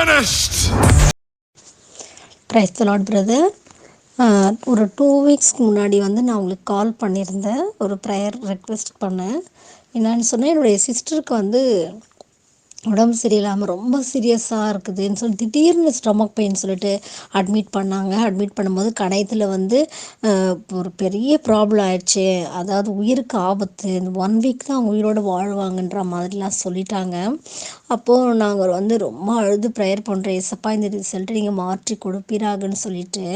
finished. Praise lord brother ஒரு two வீக்ஸ்க்கு முன்னாடி வந்து நான் உங்களுக்கு கால் பண்ணியிருந்தேன். ஒரு ப்ரேயர் ரெக்வெஸ்ட் பண்ணேன். என்னன்னு சொன்னால் என்னுடைய சிஸ்டருக்கு வந்து உடம்பு சரியில்லாமல் ரொம்ப சீரியஸாக இருக்குதுன்னு சொல்லி திடீர்னு ஸ்டொமக் பெயின் சொல்லிட்டு அட்மிட் பண்ணாங்க. அட்மிட் பண்ணும்போது கடையத்தில் வந்து ஒரு பெரிய ப்ராப்ளம் ஆயிடுச்சு. அதாவது உயிருக்கு ஆபத்து. இந்த ஒன் வீக் தான் அவங்க உயிரோடு வாழ்வாங்கன்ற மாதிரிலாம் சொல்லிட்டாங்க. அப்போது நாங்கள் வந்து ரொம்ப அழுது ப்ரேயர் பண்ணுறோம் ஏசப்பா இந்த ரிசல்ட்டை நீங்கள் மாற்றி கொடுப்பீராகன்னு சொல்லிட்டு.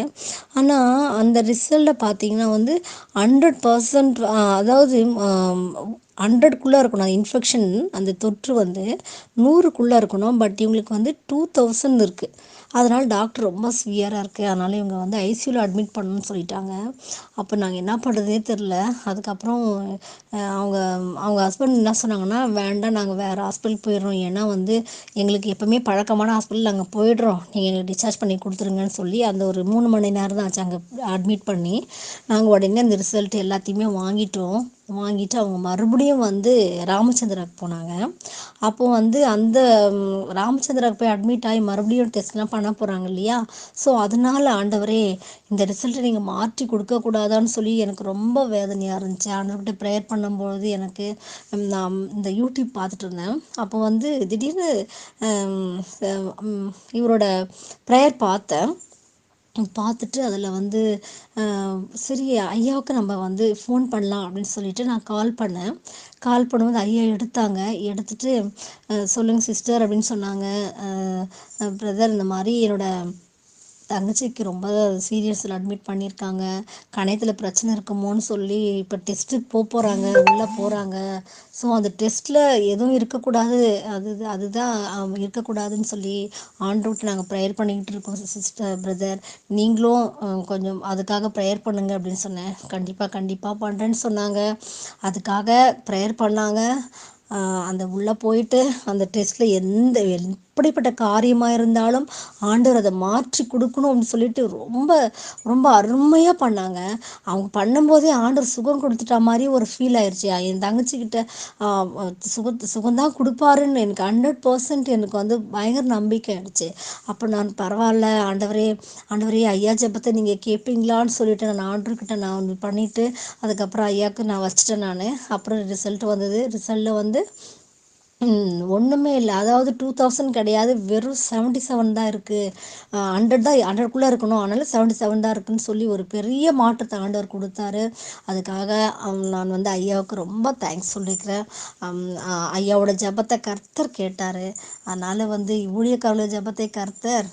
ஆனால் அந்த ரிசல்ட்டை பார்த்தீங்கன்னா வந்து ஹண்ட்ரட் பர்சன்ட் அதாவது ஹண்ட்ரட்குள்ளே இருக்கணும். இன்ஃபெக்ஷன் அந்த தொற்று வந்து நூறுக்குள்ளே இருக்கணும். பட் இவங்களுக்கு வந்து டூ தௌசண்ட் இருக்குது அதனால் டாக்டர் ரொம்ப சிவியராக இருக்குது அதனால் இவங்க வந்து ஐசியூவில் அட்மிட் பண்ணணும்னு சொல்லிட்டாங்க. அப்போ நாங்கள் என்ன பண்ணுறதே தெரில அதுக்கப்புறம் அவங்க அவங்க ஹஸ்பண்ட் என்ன சொன்னாங்கன்னா வேண்டாம் நாங்கள் வேறு ஹாஸ்பிட்டல் போயிடுறோம். ஏன்னா வந்து எங்களுக்கு எப்போவுமே பழக்கமான ஹாஸ்பிட்டல் நாங்கள் போயிடுறோம். நீங்கள் எங்களுக்கு டிஸ்சார்ஜ் பண்ணி கொடுத்துருங்கன்னு சொல்லி அந்த ஒரு மூணு மணி நேரம் தான் ஆச்சு. அங்கே அட்மிட் பண்ணி நாங்கள் உடனே அந்த ரிசல்ட் எல்லாத்தையுமே வாங்கிட்டோம். வாங்கிட்டு அவங்க மறுபடியும் வந்து ராமச்சந்திராவுக்கு போனாங்க. அப்போ வந்து அந்த ராமச்சந்திராவுக்கு போய் அட்மிட் ஆகி மறுபடியும் டெஸ்ட்லாம் பண்ண போகிறாங்க இல்லையா? ஸோ அதனால ஆண்டவரே இந்த ரிசல்ட்டை நீங்கள் மாற்றி கொடுக்கக்கூடாதான்னு சொல்லி எனக்கு ரொம்ப வேதனையாக இருந்துச்சு. ஆண்டவர்கிட்ட ப்ரேயர் பண்ணும்பொழுது எனக்கு நான் இந்த யூடியூப் பார்த்துட்டு இருந்தேன். அப்போ வந்து திடீர்னு இவரோட ப்ரேயர் பார்த்தேன். பார்த்துட்டு அதில் வந்து சரி ஐயாவுக்கு நம்ம வந்து ஃபோன் பண்ணலாம் அப்படின்னு சொல்லிட்டு நான் கால் பண்ணேன். கால் பண்ணும்போது ஐயா எடுத்தாங்க. எடுத்துட்டு சொல்லுங்கள் சிஸ்டர் அப்படின்னு சொன்னாங்க. பிரதர் இந்த மாதிரி என்னோடய தங்கச்சிக்கு ரொம்ப சீரியஸில் அட்மிட் பண்ணியிருக்காங்க கணையத்தில் பிரச்சனை இருக்குமோன்னு சொல்லி இப்போ டெஸ்ட்டுக்கு போக போகிறாங்க உள்ளே போகிறாங்க ஸோ அந்த டெஸ்ட்டில் எதுவும் இருக்கக்கூடாது. அது அதுதான் இருக்கக்கூடாதுன்னு சொல்லி ஆண்ட்ரூட் நாங்கள் ப்ரேயர் பண்ணிக்கிட்டு இருக்கோம் சிஸ்டர் பிரதர் நீங்களும் கொஞ்சம் அதுக்காக ப்ரேயர் பண்ணுங்க அப்படின்னு சொன்னேன். கண்டிப்பாக கண்டிப்பாக பண்ணுறேன்னு சொன்னாங்க. அதுக்காக ப்ரேயர் பண்ணாங்க. அந்த உள்ளே போயிட்டு அந்த டெஸ்ட்டில் எந்த எப்படிப்பட்ட காரியமாக இருந்தாலும் ஆண்டவர் அதை மாற்றி கொடுக்கணும்னு சொல்லிட்டு ரொம்ப ரொம்ப அருமையாக பண்ணாங்க. அவங்க பண்ணும்போதே ஆண்டவர் சுகம் கொடுத்துட்ட மாதிரி ஒரு ஃபீல் ஆயிடுச்சு என் தங்கச்சிக்கிட்ட சுக சுகம்தான் கொடுப்பாருன்னு எனக்கு ஹண்ட்ரட் பர்சன்ட் எனக்கு வந்து பயங்கர நம்பிக்கை ஆயிடுச்சு. அப்போ நான் பரவாயில்ல ஆண்டவரே ஆண்டவரே ஐயா ஜெபத்தை நீங்கள் கேட்பீங்களான்னு சொல்லிட்டு நான் ஆண்டர்கிட்ட நான் வந்து பண்ணிவிட்டு அதுக்கப்புறம் ஐயாவுக்கு நான் வச்சிட்டேன் நான். அப்புறம் ரிசல்ட் வந்தது. ரிசல்ட்டில் வந்து ஒன்றுமே இல்லை. அதாவது டூ தௌசண்ட் கிடையாது. வெறும் செவன்ட்டி செவன் தான் இருக்குது ஹண்ட்ரட் தான் ஹண்ட்ரட்குள்ளே இருக்கணும். அதனால செவன்ட்டி செவன் தான் இருக்குன்னு சொல்லி ஒரு பெரிய மாற்றத்தை ஆண்டவர் கொடுத்தாரு. அதுக்காக நான் வந்து ஐயாவுக்கு ரொம்ப தேங்க்ஸ் சொல்லிக்கிறேன். ஐயாவோட ஜெபத்தை கர்த்தர் கேட்டார். அதனால் வந்து ஊழியக்காரோட ஜெபத்தை கர்த்தர்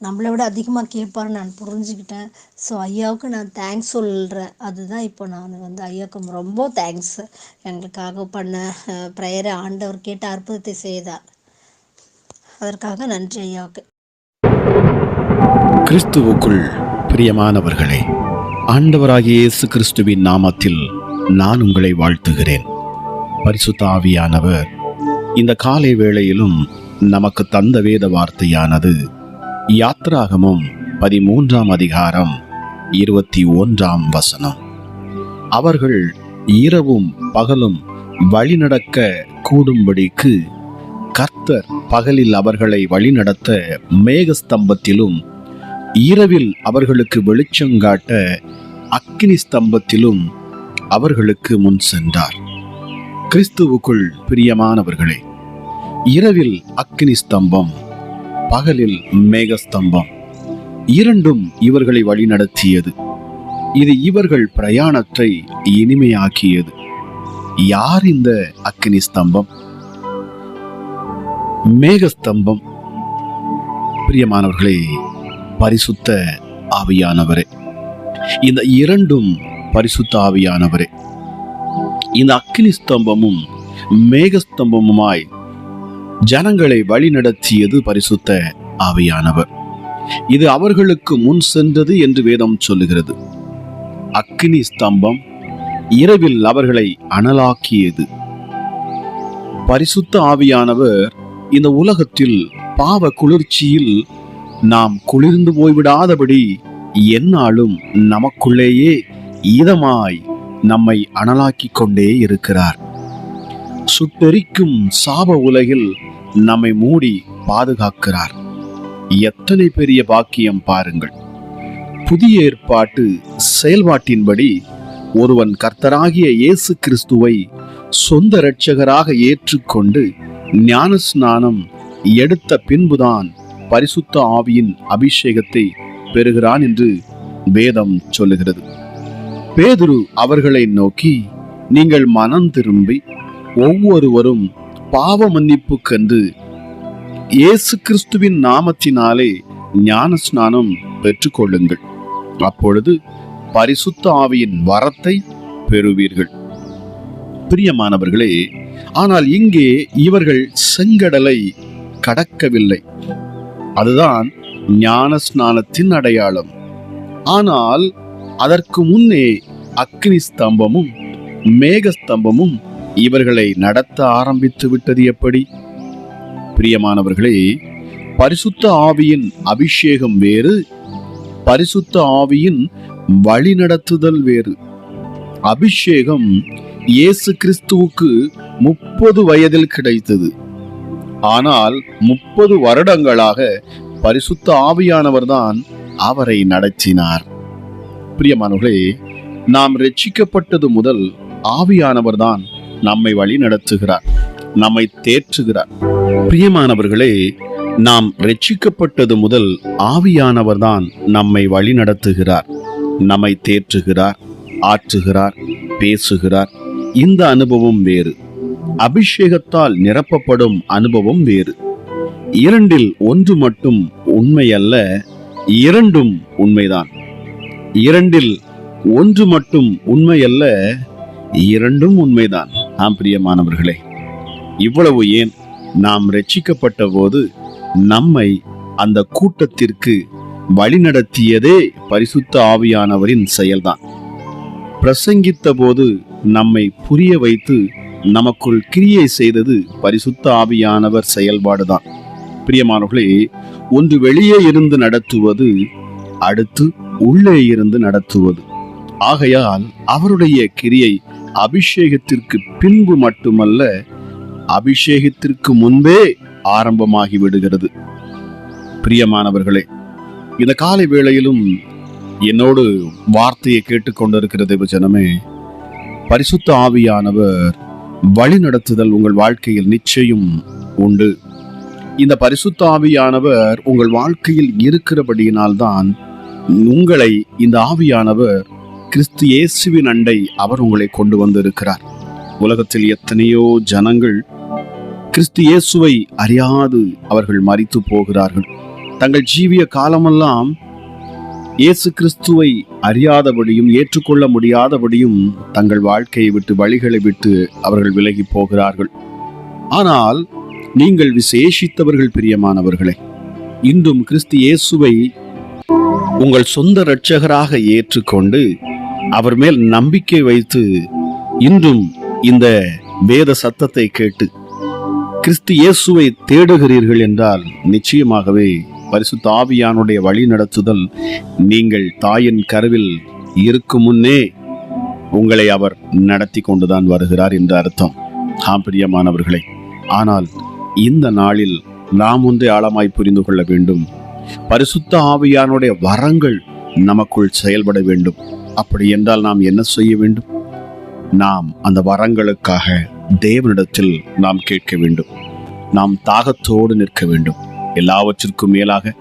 நம்மளை விட அதிகமாக கேட்பாருன்னு நான் புரிஞ்சுக்கிட்டேன். ஸோ ஐயாவுக்கு நான் தேங்க்ஸ் சொல்கிறேன் அதுதான் இப்போ நான் வந்து ஐயாவுக்கு ரொம்ப தேங்க்ஸ் எங்களுக்காக பண்ண ப்ரேயரை ஆண்டவர் கேட்ட அற்புதத்தை செய்தார் அதற்காக நன்றி ஐயாவுக்கு. கிறிஸ்துவுக்குள் பிரியமானவர்களே ஆண்டவராகிய இயேசு கிறிஸ்துவின் நாமத்தில் நான் உங்களை வாழ்த்துகிறேன். பரிசுத்த ஆவியானவர் இந்த காலை வேளையிலும் நமக்கு தந்த வேத வார்த்தையானது யாத்ராகமும் பதிமூன்றாம் அதிகாரம் இருபத்தி ஒன்றாம் வசனம். அவர்கள் இரவும் பகலும் வழிநடக்க கூடும்படிக்கு கர்த்தர் பகலில் அவர்களை வழிநடத்த மேகஸ்தம்பத்திலும் இரவில் அவர்களுக்கு வெளிச்சங்காட்ட அக்கினி ஸ்தம்பத்திலும் அவர்களுக்கு முன் சென்றார். கிறிஸ்துவுக்குள் பிரியமானவர்களே இரவில் அக்கினி ஸ்தம்பம் பகலில் மேகஸ்தம்பம். இரண்டும் இவர்களை வழிநடத்தியது. இது இவர்கள் பிரயாணத்தை இனிமையாக்கியது. யார் இந்த அக்கினி ஸ்தம்பம்? மேகஸ்தம்பம். பிரியமானவர்களே பரிசுத்த ஆவியானவரே. இந்த இரண்டும் பரிசுத்த ஆவியானவரே. இந்த அக்கினி ஸ்தம்பமும் மேகஸ்தம்பமுமாய் ஜனங்களை வழிநடத்தியது பரிசுத்த ஆவியானவர். இது அவர்களுக்கு முன் சென்றது என்று வேதம் சொல்லுகிறது. அக்கினி ஸ்தம்பம் இரவில் அவர்களை அனலாக்கியது. பரிசுத்த ஆவியானவர் இந்த உலகத்தில் பாவ குளிர்ச்சியில் நாம் குளிர்ந்து போய்விடாதபடி எந்நாளும் நமக்குள்ளேயே இதமாய் நம்மை அனலாக்கிக் கொண்டே இருக்கிறார். சுட்டெரிக்கும் சாப உலகில் நம்மை மூடி பாதுகாக்கிறார். எத்தனை பெரிய பாக்கியம் பாருங்கள். புதிய ஏற்பாட்டு செயல்பாட்டின்படி ஒருவன் கர்த்தராகிய இயேசு கிறிஸ்துவை சொந்த இரட்சகராக ஏற்றுக்கொண்டு ஞான ஸ்நானம் எடுத்த பின்புதான் பரிசுத்த ஆவியின் அபிஷேகத்தை பெறுகிறான் என்று வேதம் சொல்லுகிறது. பேதுரு அவர்களை நோக்கி நீங்கள் மனம் திரும்பி ஒவ்வொருவரும் பாவ மன்னிப்புக்கென்று இயேசு கிறிஸ்துவின் நாமத்தினாலே ஞான ஸ்நானம் பெற்றுக்கொள்ளுங்கள். அப்பொழுது பரிசுத்த ஆவியின் வரத்தை பெறுவீர்கள். பிரியமானவர்களே ஆனால் இங்கே இவர்கள் செங்கடலை கடக்கவில்லை. அதுதான் ஞான ஸ்நானத்தின் அடையாளம். ஆனால் அதற்கு முன்னே அக்னி ஸ்தம்பமும் மேக ஸ்தம்பமும் இவர்களை நடத்த ஆரம்பித்து விட்டது எப்படி? பிரியமானவர்களே பரிசுத்த ஆவியின் அபிஷேகம் வேறு பரிசுத்த ஆவியின் வழிநடத்துதல் வேறு. அபிஷேகம் இயேசு கிறிஸ்துவுக்கு முப்பது வயதில் கிடைத்தது. ஆனால் முப்பது வருடங்களாக பரிசுத்த ஆவியானவர்தான் அவரை நடத்தினார். பிரியமானவர்களே நாம் ரட்சிக்கப்பட்டது முதல் ஆவியானவர்தான் நம்மை வழி நடத்துகிறார் நம்மை தேற்றுகிறார். பிரியமானவர்களே நாம் ரட்சிக்கப்பட்டது முதல் ஆவியானவர்தான் நம்மை வழி நடத்துகிறார் நம்மை தேற்றுகிறார் ஆற்றுகிறார் பேசுகிறார். இந்த அனுபவம் வேறு. அபிஷேகத்தால் நிரப்பப்படும் அனுபவம் வேறு. இரண்டில் ஒன்று மட்டும் உண்மையல்ல இரண்டும் உண்மைதான். இரண்டில் ஒன்று மட்டும் உண்மையல்ல இரண்டும் உண்மைதான். ஆம் பிரியமானவர்களே இவ்வளவு ஏன் நாம் ரட்சிக்கப்பட்ட போது நம்மை அந்த கூட்டத்திற்கு வழிநடத்தியதே பரிசுத்த ஆவியானவரின் செயல்தான். பிரசங்கித்த போது நம்மை புரிய வைத்து நமக்குள் கிரியை செய்தது பரிசுத்த ஆவியானவர் செயல்பாடுதான். பிரியமானவர்களே ஒன்று வெளியே இருந்து நடத்துவது அடுத்து உள்ளே இருந்து நடத்துவது. ஆகையால் அவருடைய கிரியை அபிஷேகத்திற்கு பின்பு மட்டுமல்ல அபிஷேகத்திற்கு முன்பே ஆரம்பமாகி விடுகிறது. பிரியமானவர்களே இந்த காலை வேளையிலும் என்னோடு வார்த்தையை கேட்டுக்கொண்டிருக்கிற தேவஜனமே பரிசுத்த ஆவியானவர் வழிநடத்துதல் உங்கள் வாழ்க்கையில் நிச்சயம் உண்டு. இந்த பரிசுத்த ஆவியானவர் உங்கள் வாழ்க்கையில் இருக்கிறபடியினால்தான் உங்களை இந்த ஆவியானவர் கிறிஸ்து இயேசுவின் அண்டை அவர் உங்களை கொண்டு வந்திருக்கிறார். உலகத்தில் எத்தனையோ ஜனங்கள் கிறிஸ்து இயேசுவை அறியாது அவர்கள் மறித்து போகிறார்கள். தங்கள் ஜீவிய காலமெல்லாம் இயேசு கிறிஸ்துவை அறியாதபடியும் ஏற்றுக்கொள்ள முடியாதபடியும் தங்கள் வாழ்க்கையை விட்டு வழிகளை விட்டு அவர்கள் விலகி போகிறார்கள். ஆனால் நீங்கள் விசேஷித்தவர்கள் பிரியமானவர்களே இன்றும் கிறிஸ்து இயேசுவை உங்கள் சொந்த இரட்சகராக ஏற்றுக்கொண்டு அவர் மேல் நம்பிக்கை வைத்து இன்றும் இந்த வேத சத்தத்தை கேட்டு கிறிஸ்து இயேசுவை தேடுகிறீர்கள் என்றால் நிச்சயமாகவே பரிசுத்த ஆவியானுடைய வழி நடத்துதல் நீங்கள் தாயின் கருவில் இருக்கும் முன்னே உங்களை அவர் நடத்தி கொண்டுதான் வருகிறார் என்ற அர்த்தம். ஆம்பிரியமானவர்களே ஆனால் இந்த நாளில் நாம் ஒன்றை ஆழமாய் புரிந்து கொள்ள வேண்டும். பரிசுத்த ஆவியானுடைய வரங்கள் நமக்குள் செயல்பட வேண்டும். அப்படி என்றால் நாம் என்ன செய்ய வேண்டும்? நாம் அந்த வரங்களுக்காக தேவனிடத்தில் நாம் கேட்க வேண்டும். நாம் தாகத்தோடு நிற்க வேண்டும். எல்லாவற்றிற்கும் மேலாக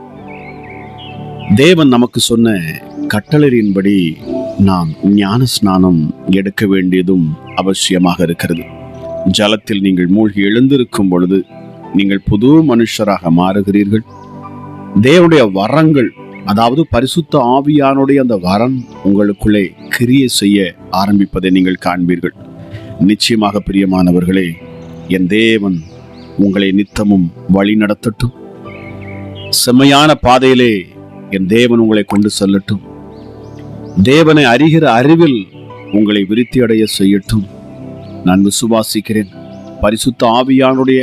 தேவன் நமக்கு சொன்ன கட்டளையின்படி நாம் ஞான ஸ்நானம் எடுக்க வேண்டியதும் அவசியமாக இருக்கிறது. ஜலத்தில் நீங்கள் மூழ்கி எழுந்திருக்கும் பொழுது நீங்கள் புது மனுஷராக மாறுகிறீர்கள். தேவனுடைய வரங்கள் அதாவது பரிசுத்த ஆவியானுடைய அந்த வரம் உங்களுக்குள்ளே கிரியை செய்ய ஆரம்பிப்பதை நீங்கள் காண்பீர்கள். நிச்சயமாக பிரியமானவர்களே என் தேவன் உங்களை நித்தமும் வழி நடத்தட்டும். செம்மையான பாதையிலே என் தேவன் உங்களை கொண்டு செல்லட்டும். தேவனை அறிகிற அறிவில் உங்களை விருத்தி அடைய செய்யட்டும். நான் விசுவாசிக்கிறேன். பரிசுத்த ஆவியானுடைய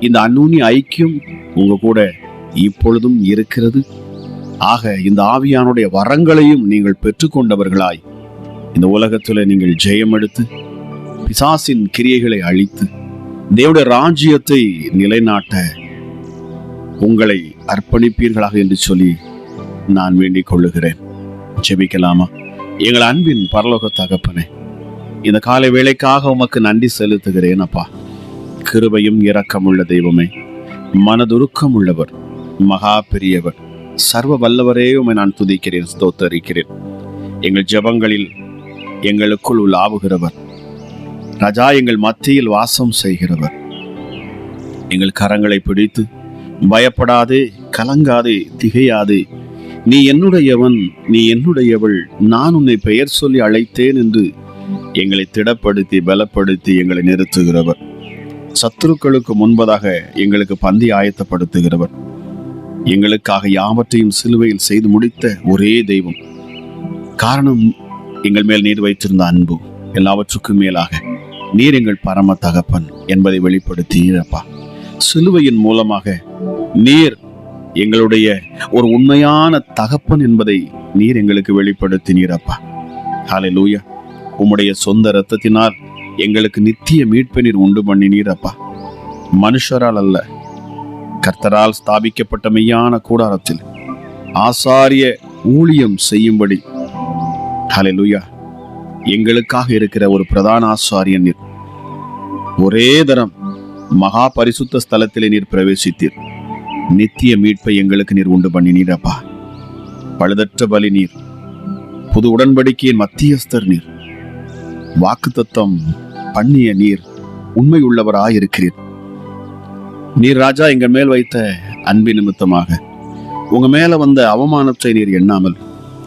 இந்த அந்நுனி ஐக்கியம் உங்க கூட இப்பொழுதும் இருக்கிறது. ஆக இந்த ஆவியானுடைய வரங்களையும் நீங்கள் பெற்றுக்கொண்டவர்களாய். இந்த உலகத்தில் நீங்கள் ஜெயம் எடுத்து பிசாசின் கிரியைகளை அழித்து தேவடைய ராஜ்யத்தை நிலைநாட்ட உங்களை அர்ப்பணிப்பீர்களாக என்று சொல்லி நான் வேண்டிக் கொள்ளுகிறேன். ஜெபிக்கலாமா? எங்கள் அன்பின் பரலோக தகப்பனே இந்த காலை வேளைக்காக உமக்கு நன்றி செலுத்துகிறேன் அப்பா. கிருபையும் இரக்கமுள்ள தெய்வமே மனதுருக்கம் உள்ளவர் மகா பெரியவர். சர்வ வல்லவரே உமை நான் துதிக்கிறேன் ஸ்தோத்தரிக்கிறேன். எங்கள் ஜெபங்களில் எங்களுக்குள் உலாவுகிறவர். ரஜா எங்கள் மத்தியில் வாசம் செய்கிறவர். எங்கள் கரங்களை பிடித்து பயப்படாதே கலங்காதே திகையாதே. நீ என்னுடையவன் நீ என்னுடையவள் நான் உன்னை பெயர் சொல்லி அழைத்தேன் என்று எங்களை திடப்படுத்தி பலப்படுத்தி எங்களை நிறுத்துகிறவர். சத்துருக்களுக்கு முன்பதாக எங்களுக்கு பந்தி ஆயத்தப்படுத்துகிறவர். எங்களுக்காக யாவற்றையும் சிலுவையில் செய்து முடித்த ஒரே தெய்வம். காரணம் எங்கள் மேல் நீர் வைத்திருந்த அன்பு எல்லாவற்றுக்கும் மேலாக நீர் எங்கள் பரம தகப்பன் என்பதை வெளிப்படுத்தீரப்பா. சிலுவையின் மூலமாக நீர் எங்களுடைய ஒரு உண்மையான தகப்பன் என்பதை நீர் எங்களுக்கு வெளிப்படுத்தினீரப்பா. லூயா உம்முடைய சொந்த இரத்தத்தினால் எங்களுக்கு நித்திய மீட்பை நீர் உண்டு பண்ணினீரப்பா. மனுஷரால் அல்ல கர்த்தரால் ஸ்தாபிக்கப்பட்ட மெய்யான கூடாரத்தில் ஆசாரிய ஊழியம் செய்யும்படி. ஹalleluya எங்களுக்காக இருக்கிற ஒரு பிரதான ஆசாரியன் நீர். ஒரே தரம் மகா பரிசுத்த ஸ்தலத்திலே நீர் பிரவேசித்தீர். நித்திய மீட்பை எங்களுக்கு நீர் உண்டு பண்ணினீரப்பா பழுதற்ற பலி நீர். புது உடன்படிக்கையின் மத்தியஸ்தர் நீர். வாக்குத்தத்தம் பண்ணிய நீர் உண்மை உள்ளவராயிருக்கிறீர் நீர் ராஜா எங்கள் மேல் வைத்த அன்பின் நிமித்தமாக. உங்க மேல வந்த அவமானத்தை நீர் எண்ணாமல்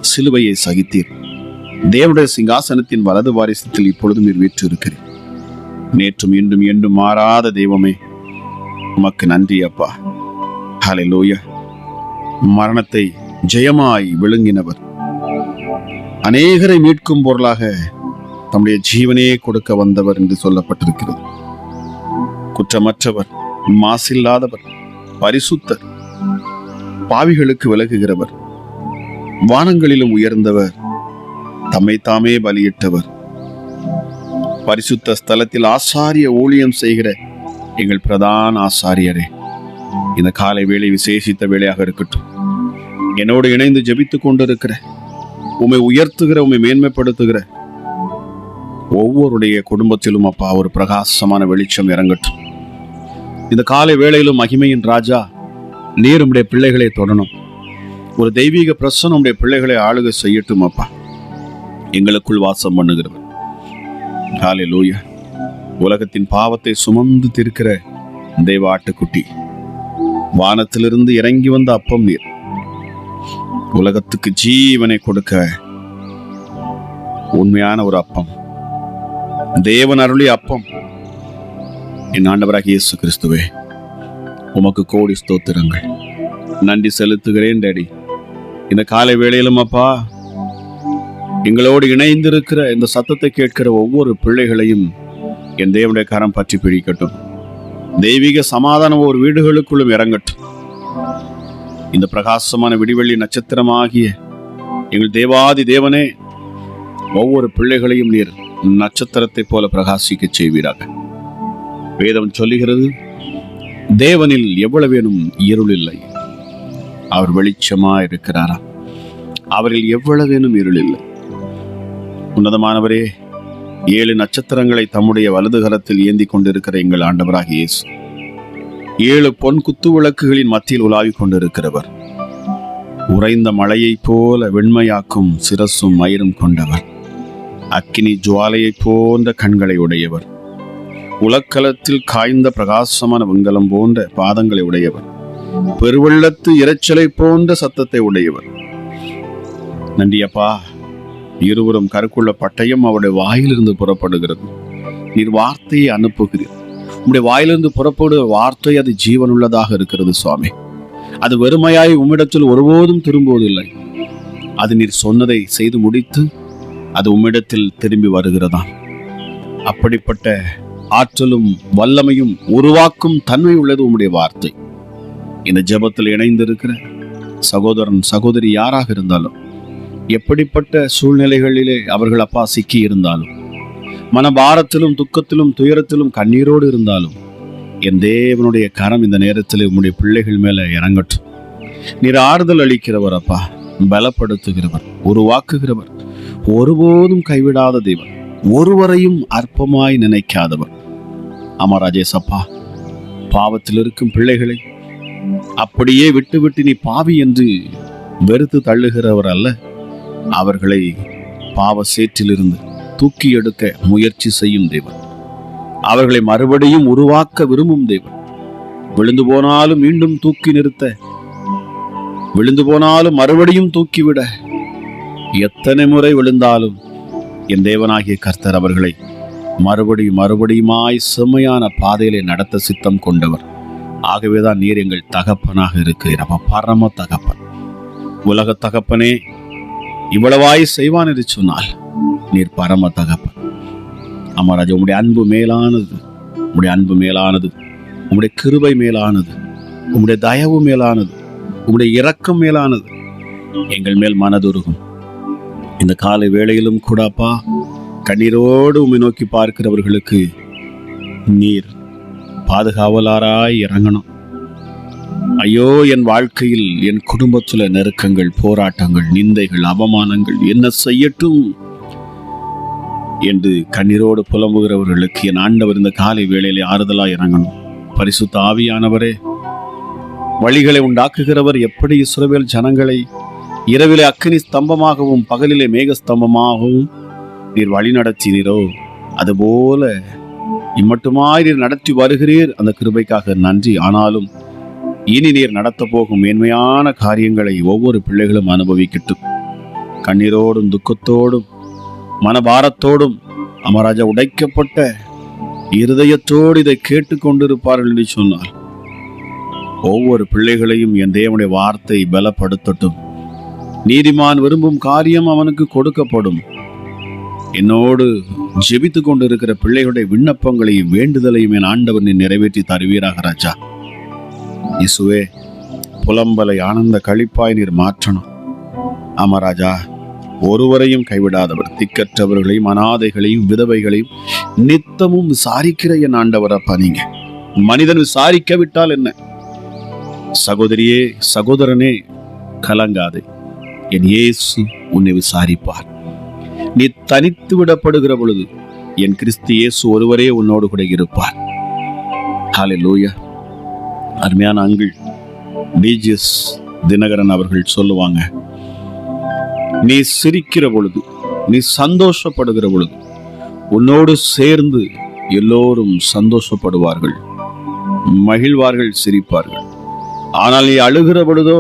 சிலுவையை சகித்தீர். தேவனுடைய சிங்காசனத்தின் வலது வாரிசத்தில் இப்பொழுதும் நீர் வீற்று இருக்கிறீர் நேற்றும் இன்றும் என்றும் மாறாத தெய்வமே உமக்கு நன்றி அப்பா. ஹalleluya. மரணத்தை ஜெயமாய் விழுங்கினவர். அநேகரை மீட்கும் பொருளாக தம்முடைய ஜீவனையே கொடுக்க வந்தவர் என்று சொல்லப்பட்டிருக்கிறது. குற்றமற்றவர் மாசில்லாதவர் பரிசுத்தர் பாவிகளுக்கு விலகுகிறவர் வானங்களிலும் உயர்ந்தவர் தம்மை தாமே பலியிட்டவர். பரிசுத்த ஸ்தலத்தில் ஆசாரிய ஊழியம் செய்கிற எங்கள் பிரதான ஆசாரியரே இந்த காலை வேளை விசேஷித்த வேளையாக இருக்கட்டும். என்னோடு இணைந்து ஜெபித்துக் கொண்டிருக்கிற உமை உயர்த்துகிற உமை மேன்மைப்படுத்துகிற ஒவ்வொருடைய குடும்பத்திலும் அப்பா ஒரு பிரகாசமான வெளிச்சம் இறங்கட்டும். இந்த காலை வேளையிலும் மகிமையின் ராஜா நீர் உடைய பிள்ளைகளை தொடணும். ஒரு தெய்வீக பிரசனம் உடைய பிள்ளைகளை ஆளுக செய்யட்டும் அப்பா. எங்களுக்குள் வாசம் பண்ணுகிறவர். காலை லூயா உலகத்தின் பாவத்தை சுமந்து திருக்கிற தெய்வ ஆட்டுக்குட்டி. வானத்திலிருந்து இறங்கி வந்த அப்பம் நீர். உலகத்துக்கு ஜீவனை கொடுக்க உண்மையான ஒரு அப்பம். தேவன் அருளி அப்பம். என் ஆண்டவராக இயேசு கிறிஸ்துவே உமக்கு கோடி ஸ்தோத்திரங்கள். நன்றி செலுத்துகிறேன் டேடி. இந்த காலை வேளையிலும் அப்பா எங்களோடு இணைந்திருக்கிற இந்த சத்தத்தை கேட்கிற ஒவ்வொரு பிள்ளைகளையும் என் தேவனுடைய கரம் பற்றி பிடிக்கட்டும். தெய்வீக சமாதானம் ஒரு வீடுகளுக்குள்ளும் இறங்கட்டும். இந்த பிரகாசமான விடிவெள்ளி நட்சத்திரமாகிய எங்கள் தேவாதி தேவனே ஒவ்வொரு பிள்ளைகளையும் நீர் நட்சத்திரத்தைப் போல பிரகாசிக்க செய்வீராக. வேதம் சொல்லுகிறது தேவனில் எவ்வளவேனும் இருள் இல்லை அவர் வெளிச்சமா இருக்கிறாரா அவரில் எவ்வளவேனும் இருள் இல்லை உன்னதமானவரே ஏழு நட்சத்திரங்களை தம்முடைய வலது கரத்தில் ஏந்தி கொண்டிருக்கிற எங்கள் ஆண்டவராக இயேசு ஏழு பொன் குத்து விளக்குகளின் மத்தியில் உலாவிக் கொண்டிருக்கிறவர் உறைந்த மழையைப் போல வெண்மையாக்கும் சிரசும் மயிரும் கொண்டவர் அக்கினி ஜுவாலையைப் போன்ற கண்களை உடையவர் உலக்களத்தில் காய்ந்த பிரகாசமான வெங்கலம் போன்ற பாதங்களை உடையவர். பெருவெள்ளத்து இரைச்சலை போன்ற சத்தத்தை உடையவர். நன்றியப்பா இருவரும் கருக்குள்ள பட்டயம் அவருடைய வாயிலிருந்து புறப்படுகிறது. நீர் வார்த்தையை அனுப்புகிறீர். உம்முடைய வாயிலிருந்து புறப்படுகிற வார்த்தை அது ஜீவனுள்ளதாக இருக்கிறது சுவாமி. அது வெறுமையாய் உம்மிடத்தில் ஒருபோதும் திரும்புவதில்லை. அது நீர் சொன்னதை செய்து முடித்து அது உம்மிடத்தில் திரும்பி வருகிறதாம். அப்படிப்பட்ட ஆற்றலும் வல்லமையும் உருவாக்கும் தன்மை உள்ளது உம்முடைய வார்த்தை. இந்த ஜெபத்தில் இணைந்திருக்கிற சகோதரன் சகோதரி யாராக இருந்தாலும் எப்படிப்பட்ட சூழ்நிலைகளிலே அவர்கள் அப்பா சிக்கி இருந்தாலும் மனபாரத்திலும் துக்கத்திலும் துயரத்திலும் கண்ணீரோடு இருந்தாலும் என் தேவனுடைய கரம் இந்த நேரத்தில் உம்முடைய பிள்ளைகள் மேலே இறங்கட்டும். நீர் ஆறுதல் அளிக்கிறவர் அப்பா பலப்படுத்துகிறவர் உருவாக்குகிறவர் ஒருபோதும் கைவிடாத தேவன் ஒருவரையும் அற்பமாய் நினைக்காதவர். ஆமா ராஜேஷ் அப்பா. பாவத்தில் இருக்கும் பிள்ளைகளை அப்படியே விட்டு நீ பாவி என்று வெறுத்து தள்ளுகிறவர் அல்ல. அவர்களை பாவ சேற்றிலிருந்து தூக்கி எடுக்க முயற்சி செய்யும் தேவன். அவர்களை மறுபடியும் உருவாக்க விரும்பும் தேவன். விழுந்து போனாலும் மீண்டும் தூக்கி நிறுத்த விழுந்து போனாலும் மறுபடியும் தூக்கிவிட எத்தனை முறை விழுந்தாலும் என் தேவனாகிய கர்த்தர் அவர்களை மறுபடியும் மறுபடியுமாய் செம்மையான பாதையிலே நடத்த சித்தம் கொண்டவர். ஆகவேதான் நீர் எங்கள் தகப்பனாக இருக்கிறீர். அப்ப பரம தகப்பன். உலக தகப்பனே இவ்வளவாய் செய்வான் என்று சொன்னால் நீர் பரம தகப்பன். அமராஜா உங்களுடைய அன்பு மேலானது. உங்களுடைய அன்பு மேலானது. உங்களுடைய கிருபை மேலானது. உங்களுடைய தயவு மேலானது. உங்களுடைய இரக்கம் மேலானது. எங்கள் மேல் மனதுருகும். இந்த காலை வேளையிலும் கூட அப்பா கண்ணீரோடு உம்மை நோக்கி பார்க்கிறவர்களுக்கு நீர் பாதுகாவலாராய் இறங்கணும். ஐயோ என் வாழ்க்கையில் என் குடும்பத்தில் நெருக்கங்கள் போராட்டங்கள் நிந்தைகள் அவமானங்கள் என்ன செய்யட்டும்? என்று கண்ணீரோடு புலம்புகிறவர்களுக்கு என் ஆண்டவர் இந்த காலை வேளையிலே ஆறுதலாய் இறங்கணும். பரிசுத்த ஆவியானவரே வழிகளை உண்டாக்குகிறவர் எப்படி இஸ்ரவேல் ஜனங்களை இரவிலே அக்கினி ஸ்தம்பமாகவும் பகலிலே மேக ஸ்தம்பமாகவும் நீர் வழி நடத்தினீரோ அதுபோல இம்மட்டுமாய் நீர் நடத்தி வருகிறீர். அந்த கிருபைக்காக நன்றி. ஆனாலும் இனி நீர் நடத்த போகும் மேன்மையான காரியங்களை ஒவ்வொரு பிள்ளைகளும் அனுபவிக்கட்டும். கண்ணீரோடும் துக்கத்தோடும் மனபாரத்தோடும் அமராஜா உடைக்கப்பட்ட இருதயத்தோடு இதை கேட்டுக்கொண்டிருப்பார்கள் என்று சொன்னார். ஒவ்வொரு பிள்ளைகளையும் என் தேவனுடைய வார்த்தை பலப்படுத்தட்டும். நீதிமான் விரும்பும் காரியம் அவனுக்கு கொடுக்கப்படும். என்னோடு ஜெபித்து கொண்டிருக்கிற பிள்ளைகளுடைய விண்ணப்பங்களையும் வேண்டுதலையும் என் ஆண்டவர் நீ நிறைவேற்றி தருவீராக ராஜா. இசுவே புலம்பலை ஆனந்த கழிப்பாய் நீர் மாற்றணும். ஆமா ராஜா. ஒருவரையும் கைவிடாதவர் திக்கற்றவர்களையும் அனாதைகளையும் விதவைகளையும் நித்தமும் விசாரிக்கிற என் ஆண்டவர் அப்பா நீங்க. மனிதன் விசாரிக்க விட்டால் என்ன? சகோதரியே சகோதரனே கலங்காதே. என் இயேசு உன்னை விசாரிப்பார். நீ தனித்து விடப்படுகிற பொழுது என் கிறிஸ்து இயேசு ஒருவரே உன்னோடு கூட இருப்பார். லூயா அருமையான அங்கிள் டிஜிஎஸ் தினகரன் அவர்கள் சொல்லுவாங்க நீ சிரிக்கிற பொழுது நீ சந்தோஷப்படுகிற பொழுது உன்னோடு சேர்ந்து எல்லோரும் சந்தோஷப்படுவார்கள் மகிழ்வார்கள் சிரிப்பார்கள். ஆனால் நீ அழுகிற பொழுதோ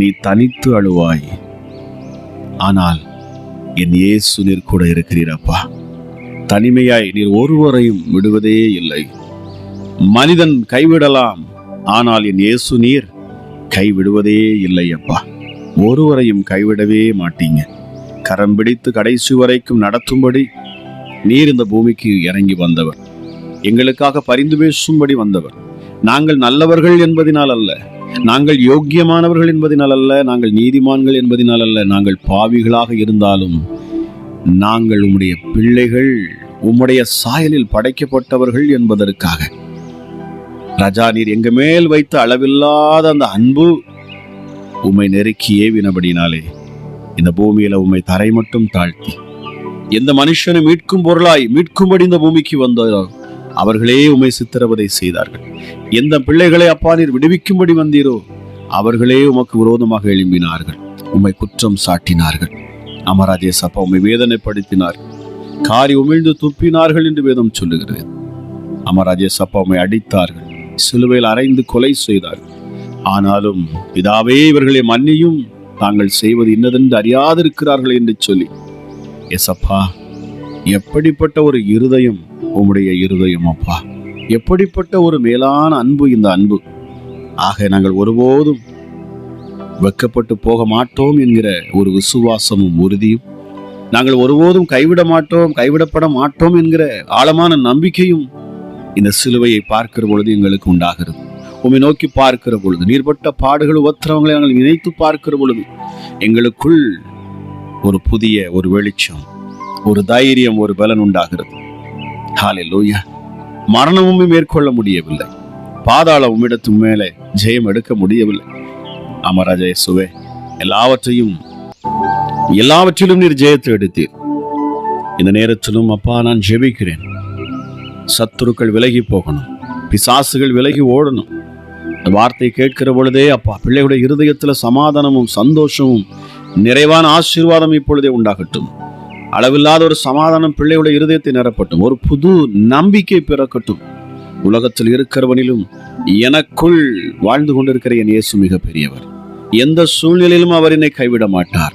நீ தனித்து அழுவாய். ஆனால் என் இயேசு நீர் கூட இருக்கிறீரப்பா. தனிமையாய் நீர் ஒருவரையும் விடுவதே இல்லை. மனிதன் கைவிடலாம் ஆனால் என் இயேசு நீர் கைவிடுவதே இல்லை அப்பா ஒருவரையும் கைவிடவே மாட்டீங்க. கரம் பிடித்து கடைசி வரைக்கும் நடத்தும்படி நீர் இந்த பூமிக்கு இறங்கி வந்தவர். எங்களுக்காக பரிந்து பேசும்படி வந்தவர். நாங்கள் நல்லவர்கள் என்பதினால் அல்ல நாங்கள் யோக்கியமானவர்கள் என்பதினால் அல்ல நாங்கள் நீதிமான்கள் என்பதினால் அல்ல நாங்கள் பாவிகளாக இருந்தாலும் நாங்கள் உம்முடைய பிள்ளைகள் உம்முடைய சாயலில் படைக்கப்பட்டவர்கள் என்பதற்காக. ரஜா நீர் எங்க மேல் வைத்த அளவில்லாத அந்த அன்பு உம்மை நெருக்கி ஏவினபடினாலே இந்த பூமியில உம்மை தரை மட்டும் தாழ்த்தி எந்த மனுஷனை மீட்கும் பொருளாய் மீட்கும்படி இந்த பூமிக்கு வந்தாரோ அவர்களே உமை சித்திரவதை செய்தார்கள். எந்த பிள்ளைகளை அப்பா நீர் விடுவிக்கும்படி வந்தீரோ அவர்களே உமக்கு விரோதமாக எழும்பினார்கள். உம்மை குற்றம் சாட்டினார்கள். அமராஜேஸ் அப்பா உம்மை வேதனைப்படுத்தினார். காரி உமிழ்ந்து துப்பினார்கள் என்று வேதம் சொல்லுகிறது. அமராஜேஸ் அப்பா உம்மை அடித்தார்கள். சிலுவையில் அறைந்து கொலை செய்தார்கள் ஆனாலும் பிதாவே இவர்களை மன்னியும். தாங்கள் செய்வது இன்னதென்று அறியாதிருக்கிறார்கள் என்று சொல்லி. எசப்பா எப்படிப்பட்ட ஒரு இருதயம் உம்முடைய இருதயம் அப்பா? எப்படிப்பட்ட ஒரு மேலான அன்பு இந்த அன்பு? ஆக நாங்கள் ஒருபோதும் வெக்கப்பட்டு போக மாட்டோம் என்கிற ஒரு விசுவாசமும் உறுதியும் நாங்கள் ஒருபோதும் கைவிட மாட்டோம் கைவிடப்பட மாட்டோம் என்கிற ஆழமான நம்பிக்கையும் இந்த சிலுவையை பார்க்கிற பொழுது எங்களுக்கு உண்டாகிறது. உம்மை நோக்கி பார்க்கிற பொழுது நீர்பட்ட பாடுகள் உத்தரவங்களை நாங்கள் நினைத்து பார்க்கிற பொழுது எங்களுக்குள் ஒரு புதிய ஒரு வெளிச்சம் ஒரு தைரியம் ஒரு பலன் உண்டாகிறது. ஹalleluya. மரணமுமே மேற்கொள்ள முடியவில்லை. பாதாள உம்மிடத்து மேலே ஜெயம் எடுக்க முடியவில்லை. அமராஜய சுவே எல்லாவற்றையும் எல்லாவற்றிலும் நீர் ஜெயத்தை எடுத்தீர். இந்த நேரத்திலும் அப்பா நான் ஜெபிக்கிறேன். சத்துருக்கள் விலகி போகணும். பிசாசுகள் விலகி ஓடணும். இந்த வார்த்தையை கேட்கிற பொழுதே அப்பா பிள்ளைகளுடைய இருதயத்துல சமாதானமும் சந்தோஷமும் நிறைவான ஆசீர்வாதம் இப்பொழுதே உண்டாகட்டும். அளவில்லாத ஒரு சமாதானம் பிள்ளையுடைய இருதயத்தை நிரப்பட்டும். ஒரு புது நம்பிக்கை பிறக்கட்டும். உலகத்தில் இருக்கிறவனிலும் எனக்குள் வாழ்ந்து கொண்டிருக்கிற என் இயேசு மிக பெரியவர் எந்த சூழ்நிலையிலும் அவர் என்னை கைவிட மாட்டார்.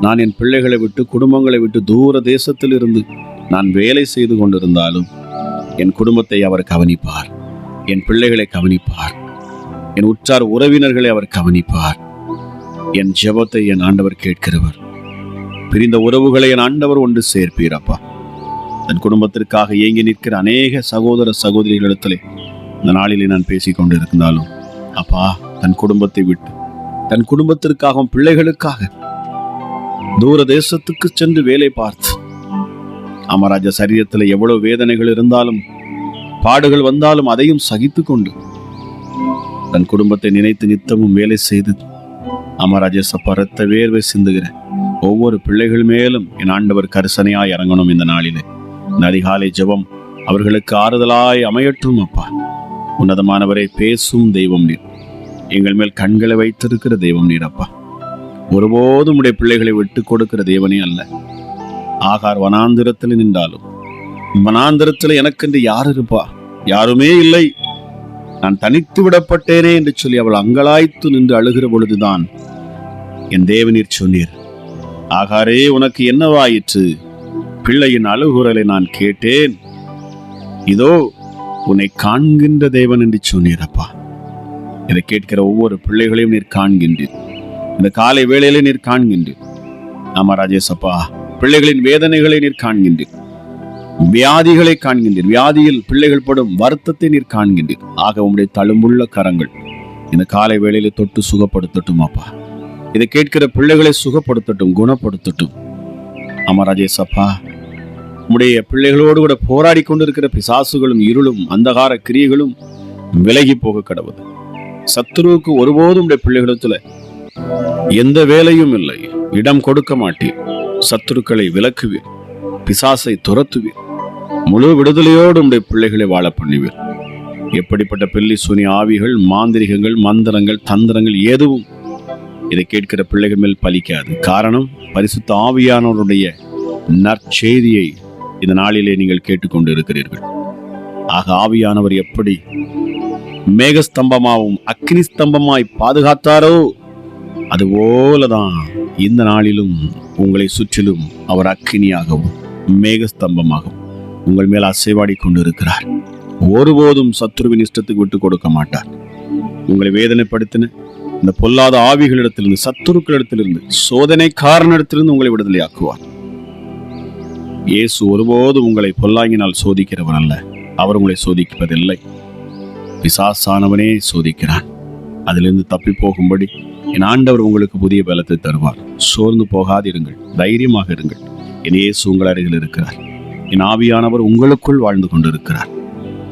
நான் என் பிள்ளைகளை விட்டு குடும்பங்களை விட்டு தூர தேசத்தில் இருந்து நான் வேலை செய்து கொண்டிருந்தாலும் என் குடும்பத்தை அவர் கவனிப்பார். என் பிள்ளைகளை கவனிப்பார். என் உற்றார் உறவினர்களை அவர் கவனிப்பார். என் ஜெபத்தை என் ஆண்டவர் கேட்கிறவர். பிரிந்த உறவுகளை என் ஆண்டவர் ஒன்று சேர்ப்பீர் அப்பா தன் குடும்பத்திற்காக ஏங்கி நிற்கிற அநேக சகோதர சகோதரிகளிடத்திலே இந்த நாளிலே நான் பேசிக் கொண்டிருந்தாலும் அப்பா தன் குடும்பத்தை விட்டு தன் குடும்பத்திற்காகவும் பிள்ளைகளுக்காக தூர தேசத்துக்கு சென்று வேலை பார்த்து அமராஜ சரீரத்தில் எவ்வளவு வேதனைகள் இருந்தாலும் பாடுகள் வந்தாலும் அதையும் சகித்து கொண்டு தன் குடும்பத்தை நினைத்து நித்தமும் வேலை செய்து அமராஜ சப்பரத்த வேர்வை சிந்துகிறேன் ஒவ்வொரு பிள்ளைகள் மேலும் என் ஆண்டவர் கரிசனையாய் இறங்கணும் இந்த நாளிலே. இந்த அதிகாலை ஜெபம் அவர்களுக்கு ஆறுதலாய் அமையட்டும் அப்பா. உன்னதமானவரை பேசும் தெய்வம் நீர். எங்கள் மேல் கண்களை வைத்திருக்கிற தெய்வம் நீர் அப்பா. ஒருபோதும் உடைய பிள்ளைகளை விட்டு கொடுக்கிற தேவனே அல்ல. ஆகார் வனாந்திரத்தில் நின்றாலும் வனாந்திரத்தில் எனக்கென்று யார் இருப்பா? யாருமே இல்லை. நான் தனித்து விடப்பட்டேனே என்று சொல்லி அவள் அங்கலாய்த்து நின்று அழுகிற பொழுதுதான் என் தேவனீர் சொன்னீர். ஆகாரே உனக்கு என்னவாயிற்று? பிள்ளையின் அழுகுரலை நான் கேட்டேன். இதோ உன்னை காண்கின்ற தேவன் என்று சொன்னீர் அப்பா இதை கேட்கிற ஒவ்வொரு பிள்ளைகளையும் நீர் காண்கின்றீர். இந்த காலை வேளையிலே நீர் காண்கின்றீர். ஆமா ராஜேஷ் அப்பா பிள்ளைகளின் வேதனைகளை நீர் காண்கின்றீர். வியாதிகளை காண்கின்றீர். வியாதியில் பிள்ளைகள் படும் வருத்தத்தை நீர் காண்கின்றீர். ஆக உம்முடைய தழும்புள்ள கரங்கள் இந்த காலை வேளையில தொட்டு சுகப்படுத்தட்டுமாப்பா. அப்பா இதை கேட்கிற பிள்ளைகளை சுகப்படுத்தட்டும் குணப்படுத்தட்டும். ஆமா சப்பா உடைய உம்முடைய பிள்ளைகளோடு கூட போராடி கொண்டிருக்கிற பிசாசுகளும் இருளும் அந்தகார கிரியைகளும் விலகி போக கடவுது சத்துருவுக்கு ஒருபோதும் உடைய பிள்ளைகளிடத்துல எந்த வேலையும் இல்லை. இடம் கொடுக்க மாட்டீர். சத்துருக்களை விலக்குவீர். பிசாசை துரத்துவீர். முழு விடுதலையோடு உடைய பிள்ளைகளை வாழ பண்ணுவீர். எப்படிப்பட்ட பில்லி சுனி ஆவிகள் மாந்திரிகங்கள் மந்திரங்கள் தந்திரங்கள் எதுவும் இதை கேட்கிற பிள்ளைகள் மேல் பலிக்காது. காரணம் பரிசுத்த ஆவியானவருடைய நற்செய்தியை இந்த நாளிலே நீங்கள் கேட்டுக்கொண்டு இருக்கிறீர்கள் ஆக ஆவியானவர் எப்படி மேகஸ்தம்பமாகவும் அக்னி ஸ்தம்பமாய் பாதுகாத்தாரோ அதுபோலதான் இந்த நாளிலும் உங்களை சுற்றிலும் அவர் அக்கினியாகவும் மேகஸ்தம்பமாகவும் உங்கள் மேல் அசைவாடி கொண்டிருக்கிறார். ஒருபோதும் சத்துருவின் இஷ்டத்துக்கு விட்டு கொடுக்க மாட்டார். உங்களை வேதனைப்படுத்தின இந்த பொல்லாத ஆவிகளிடத்திலிருந்து சத்துருக்களிடத்திலிருந்து சோதனை காரணத்திலிருந்து உங்களை விடுதலையாக்குவார். இயேசு ஒருபோது உங்களை பொல்லாங்கினால் சோதிக்கிறவர் அல்ல. அவர் உங்களை சோதிப்பதில்லை. பிசாசானவனே சோதிக்கிறான். அதிலிருந்து தப்பி போகும்படி என் ஆண்டவர் உங்களுக்கு புதிய பலத்தை தருவார். சோர்ந்து போகாதிருங்கள். தைரியமாக இருங்கள். என் இயேசு உங்கள் அருகில் இருக்கிறார். என் ஆவியானவர் உங்களுக்குள் வாழ்ந்து கொண்டிருக்கிறார்.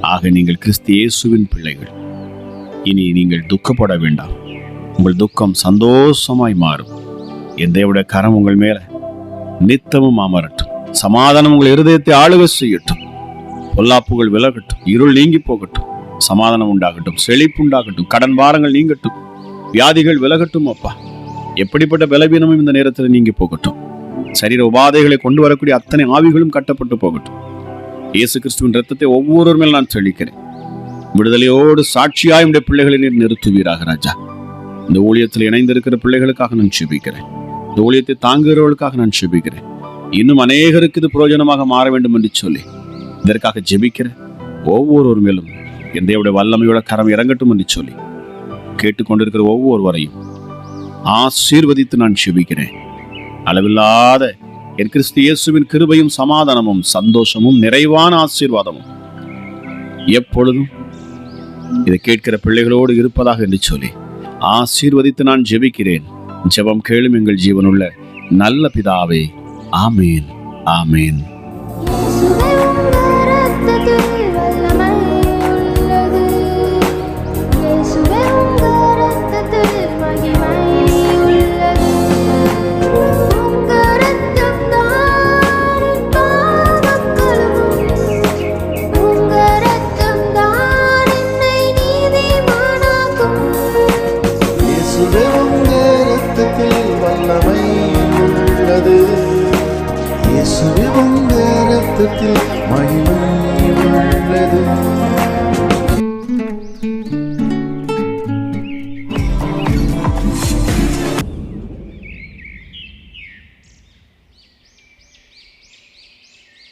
ஆக நீங்கள் கிறிஸ்து இயேசுவின் பிள்ளைகள். இனி நீங்கள் துக்கப்பட வேண்டாம். உங்கள் துக்கம் சந்தோஷமாய் மாறும். என் தேவடைய கரம் உங்கள் மேல நித்தமும் அமரட்டும். சமாதானம் உங்கள் இருதயத்தை ஆளுக செய்யட்டும். பொல்லாப்புகள் விலகட்டும். இருள் நீங்கி போகட்டும். சமாதானம் உண்டாகட்டும். செழிப்பு உண்டாகட்டும். கடன் பாரங்கள் நீங்கட்டும். வியாதிகள் விலகட்டும் அப்பா. எப்படிப்பட்ட பலவீனமும் இந்த நேரத்தில் நீங்கி போகட்டும். சரீர உபாதைகளை கொண்டு வரக்கூடிய அத்தனை ஆவிகளும் கட்டப்பட்டு போகட்டும். இயேசு கிறிஸ்துவின் ரத்தத்தை ஒவ்வொருவர் மேல் நான் தெளிக்கிறேன். விடுதலையோடு சாட்சியாய் உடைய பிள்ளைகளை நீர் நிறுத்துவீராக ராஜா. இந்த ஊழியத்தில் இணைந்திருக்கிற பிள்ளைகளுக்காக நான் செபிக்கிறேன். இந்த ஊழியத்தை தாங்குகிறவர்களுக்காக நான் செபிக்கிறேன். இன்னும் அநேகருக்கு இது பிரயோஜனமாக மாற வேண்டும் என்று சொல்லி இதற்காக ஜெபிக்கிறேன். ஒவ்வொருவர் மேலும் என் வல்லமையோட கரம் இறங்கட்டும் என்று சொல்லி கேட்டுக்கொண்டிருக்கிற ஒவ்வொருவரையும் ஆசீர்வதித்து நான் செபிக்கிறேன். அளவில்லாத என் கிறிஸ்து இயேசுவின் கிருபையும் சமாதானமும் சந்தோஷமும் நிறைவான ஆசீர்வாதமும் எப்பொழுதும் இதை கேட்கிற பிள்ளைகளோடு இருப்பதாக என்று சொல்லி ஆசீர்வதித்து நான் ஜெபிக்கிறேன். ஜெபம் கேளும் எங்கள் ஜீவனுள்ள நல்ல பிதாவே. ஆமேன். ஆமேன். இயேசுவே மகிமை உள்ளது